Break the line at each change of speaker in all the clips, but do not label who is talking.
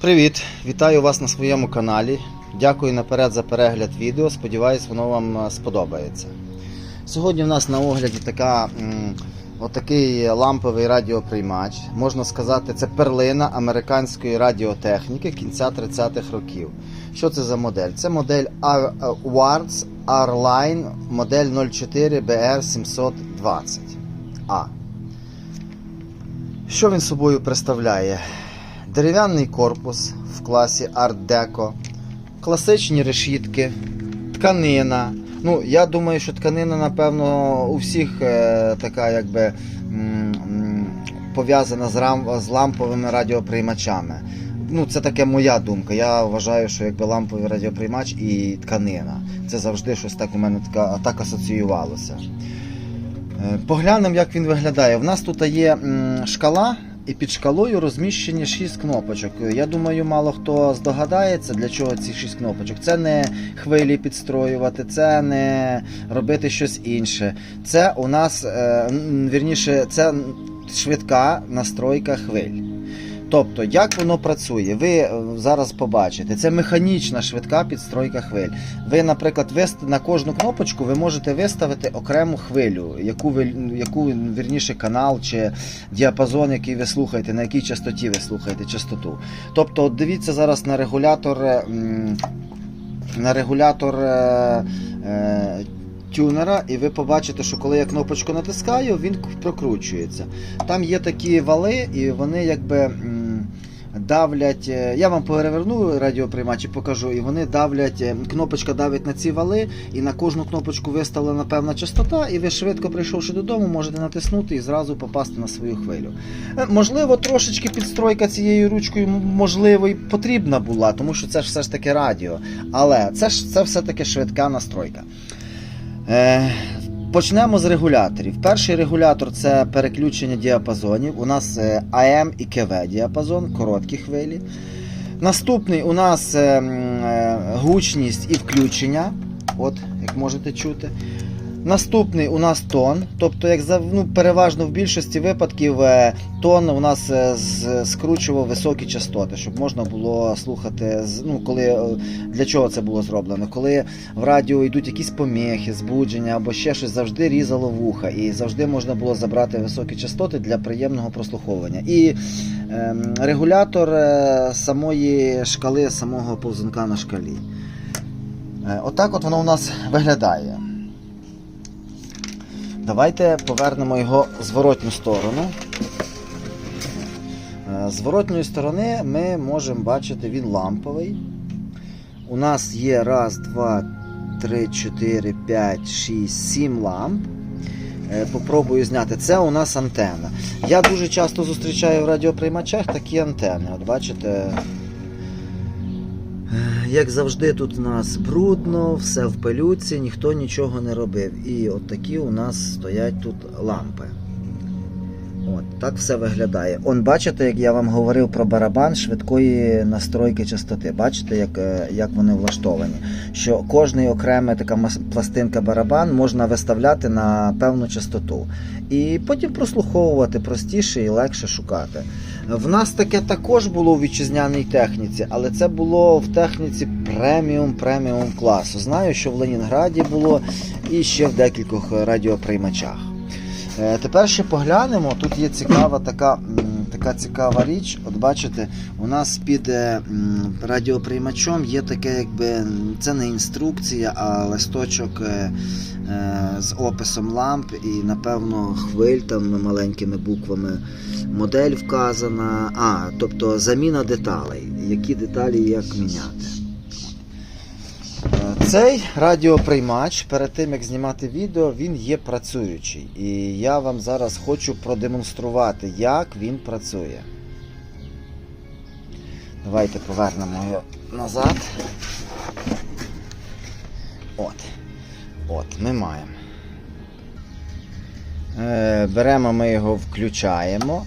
Привіт! Вітаю вас на своєму каналі. Дякую наперед за перегляд відео. Сподіваюсь, воно вам е, сподобається. Сьогодні в нас на огляді така, отакий ламповий радіоприймач. Можна сказати, це перлина американської радіотехніки кінця 30-х років. Що це за модель? Це модель е, Wards R-Line модель 04 BR 720 A. Що він собою представляє? Дерев'яний корпус в класі Deco, класичні решітки, тканина. Ну, я думаю, що тканина, напевно, у всіх е, така якби пов'язана з, рам, з ламповими радіоприймачами. Ну, це таке моя думка. Я вважаю, що якби ламповий радіоприймач і тканина. Це завжди щось так у мене така, так асоціювалося. Е, Поглянемо, як він виглядає. У нас тут є шкала, і під шкалою розміщені 6 кнопочок. Я думаю, мало хто здогадається, для чого ці 6 кнопочок. Це не хвилі підстроювати, це не робити щось інше. Це у нас, е, вірніше, це швидка настройка хвиль. Тобто, як воно працює, ви е, зараз побачите. Це механічна швидка підстройка хвиль. Ви, наприклад, на кожну кнопочку ви можете виставити окрему хвилю, яку ви яку вірніше канал чи діапазон, який ви слухаєте, на якій частоті ви слухаєте частоту. Тобто, дивіться зараз на регулятор. е, На регулятор е, тюнера, і ви побачите, що коли я кнопочку натискаю, він прокручується. Там є такі вали, і вони якби. Давлять, е, я вам переверну радіоприймач і покажу, і вони давлять, е, кнопочка давить на ці вали, і на кожну кнопочку виставлена певна частота, і ви швидко прийшовши додому, можете натиснути і зразу попасти на свою хвилю. Е, Можливо, трошечки підстройка цією ручкою, можливо, і потрібна була, тому що це ж все ж таки радіо. Але це ж це все-таки швидка настройка. Почнемо з регуляторів. Перший регулятор це переключення діапазонів. У нас е, АМ і КВ діапазон, короткі хвилі. Наступний у нас е, м, е, гучність і включення. От, як можете чути. Наступний у нас тон. Тобто, як ну, переважно в більшості випадків е, тон у нас е, скручував високі частоти, щоб можна було слухати. Ну, коли, е, для чого це було зроблено? Коли в радіо йдуть якісь помехи, збудження або ще щось, завжди різало вуха, і завжди можна було забрати високі частоти для приємного прослуховування. І ем, регулятор е, самої шкали, самого повзунка на шкалі. Е, Отак от воно у нас виглядає. Давайте повернемо його в зворотню сторону. Е, зворотньої сторони ми можемо бачити, він ламповий. У нас є раз, два, три, чотири, п'ять, шість, сім ламп. Е, Попробую зняти. Це у нас антенна. Я дуже часто зустрічаю в радіоприймачах такі антени. От бачите. Як завжди, тут у нас брудно, все в пилюці, ніхто нічого не робив. І от такі у нас стоять тут лампи. От, так все виглядає. Он бачите, як я вам говорив про барабан швидкої настройки частоти. Бачите, як, е, як вони влаштовані. Що кожний окремий така пластинка барабан можна виставляти на певну частоту. І потім прослуховувати простіше і легше шукати. В нас таке також було у вітчизняній техніці, але це було в техніці преміум преміум класу. Знаю, що в Ленінграді було і ще в декількох радіоприймачах. Е, Тепер ще поглянемо. Тут є цікава така, така цікава річ. От бачите, у нас під е, радіоприймачом є таке, якби це не інструкція, а листочок е, е, з описом ламп і, напевно, хвиль там маленькими буквами. Модель вказана. А, тобто заміна деталей. Які деталі як міняти. Цей радіоприймач, перед тим як знімати відео, він є працюючий. І я вам зараз хочу продемонструвати, як він працює. Давайте повернемо його назад. От. От, ми маємо. Е, Беремо ми його, включаємо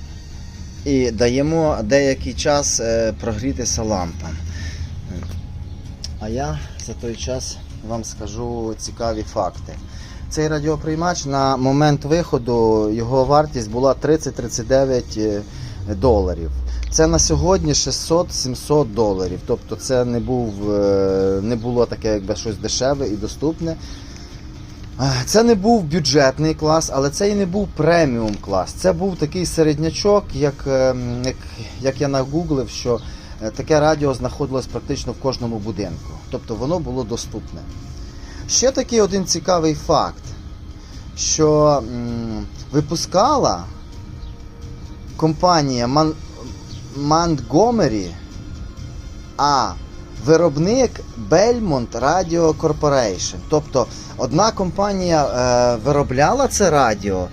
і даємо деякий час е, прогрітися лампам. А я за той час вам скажу цікаві факти. Цей радіоприймач на момент виходу його вартість була 30-39 доларів. Це на сьогодні 600-700 доларів. Тобто це не, був, е, не було таке якби щось дешеве і доступне. Е, Це не був бюджетний клас, але це і не був преміум клас. Це був такий середнячок, як, ем, як, як я нагуглив, що е, таке радіо знаходилось практично в кожному будинку. Тобто воно було доступне. Ще такий один цікавий факт, що випускала компанія Ман... Montgomery, а виробник Belmont Radio Corporation. Тобто одна компанія е, виробляла це радіо,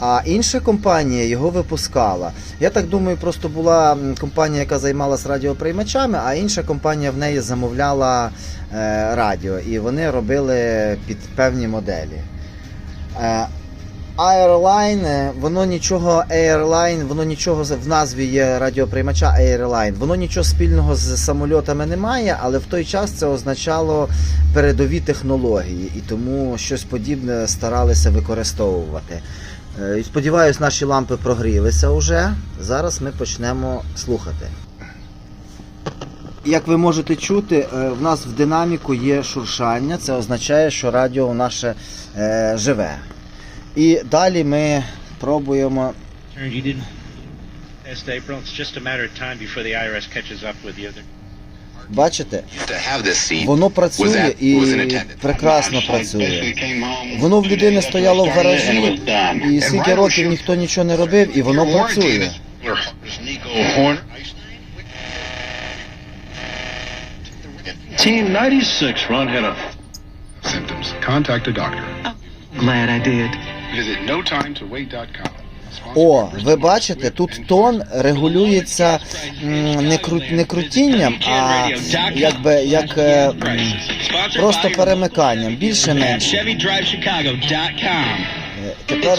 а інша компанія його випускала. Я так думаю, просто була компанія, яка займалась радіоприймачами, а інша компанія в неї замовляла е, радіо, і вони робили під певні моделі. Е, Airline, воно нічого Airline, воно нічого в назві є радіоприймача Airline, воно нічого спільного з самольотами не має, але в той час це означало передові технології, і тому щось подібне старалися використовувати. Е, І сподіваюсь, наші лампи прогрілися вже. Зараз ми почнемо слухати. Як ви можете чути, е, в нас в динаміку є шуршання, це означає, що радіо наше е, живе. І далі ми пробуємо.
Just a matter of time before the IRS catches up with you.
Бачите, воно працює і прекрасно працює. Воно в людини стояло в гаражі, і скільки років ніхто нічого не робив, і воно працює.
Team 96, Ron had a
symptoms, contact a doctor.
Glad I did.
Visit notimetowait.com.
О, ви бачите, тут тон регулюється не, кру, не крутінням, а якби як е, просто перемиканням, більше-менше. Е, Тепер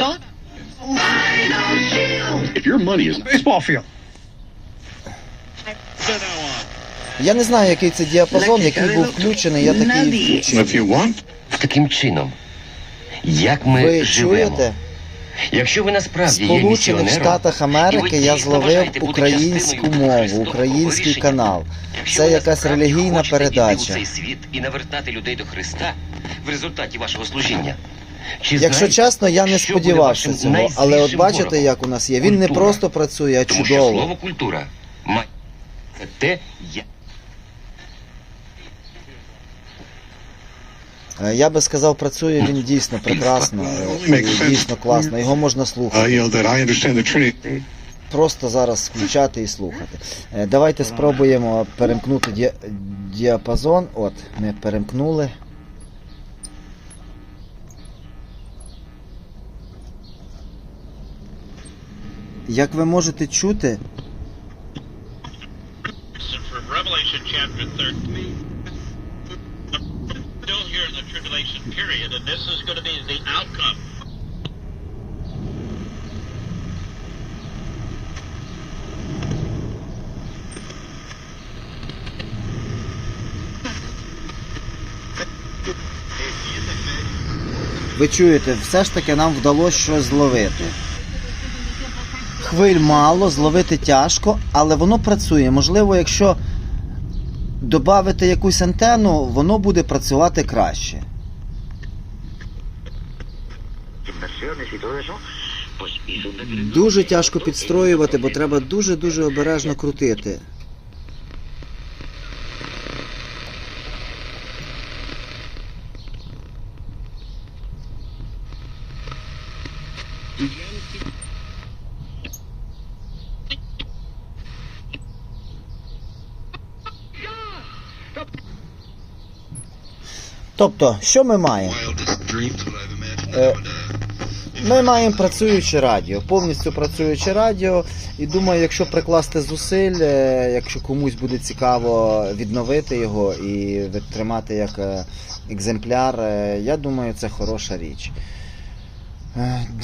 я не знаю, який це діапазон, який був включений, я такий включив.
Таким чином, як ми
Ви
живемо.
чуєте?
Якщо ви насправді
Сполучених Штатах Америки я зловив українську мову, український канал. Це якась релігійна передача.
цей світ і навертати людей до Христа в результаті вашого служіння. Чи
Якщо чесно, я не сподівався цього, але от бачите, як у нас є. Він не просто працює, а чудово.
слово культура те, як
Я би сказав, працює він дійсно прекрасно, е, дійсно класно. Його можна слухати. Просто зараз включати і слухати. Е, Давайте спробуємо перемкнути діапазон. От, ми перемкнули. Як ви можете чути,
tribulation period, and this is going to be the outcome.
ви чуєте, все ж таки нам вдалося щось зловити. Хвиль мало, зловити тяжко, але воно працює. Можливо, якщо додати якусь антенну, воно буде працювати краще. Дуже тяжко підстроювати, бо треба дуже-дуже обережно крутити. Тобто, що ми маємо? Е, Ми маємо працююче радіо, повністю працююче радіо. І думаю, якщо прикласти зусиль, е, якщо комусь буде цікаво відновити його і тримати як е, екземпляр, я думаю, це хороша річ.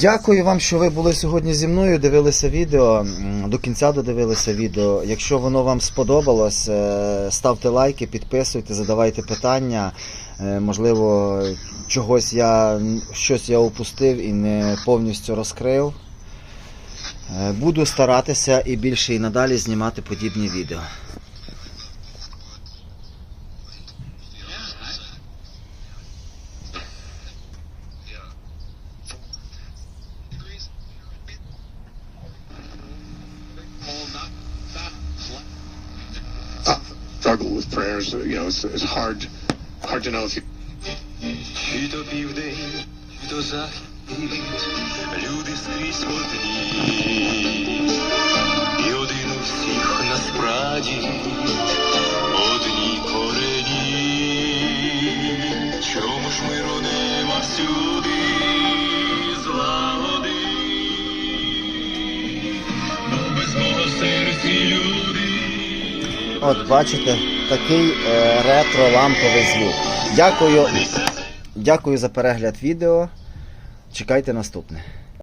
Дякую вам, що ви були сьогодні зі мною, дивилися відео. До кінця додивилися відео. Якщо воно вам сподобалось, ставте лайки, підписуйте, задавайте питання. Е, Можливо, чогось я щось я упустив і не повністю розкрив. Е, Буду старатися і більше і надалі знімати подібні відео.
Struggle with prayers. You know, it's, it's hard, hard to know if you.
До захід, люди скрізь одні, і один у всіх насправді одні корені. Чому ж миру нема всюди злагоди? Бо без мого серці люди.
От бачите, такий е, ретро-ламповий звук. Дякую, дякую за перегляд відео. Чекайте наступне.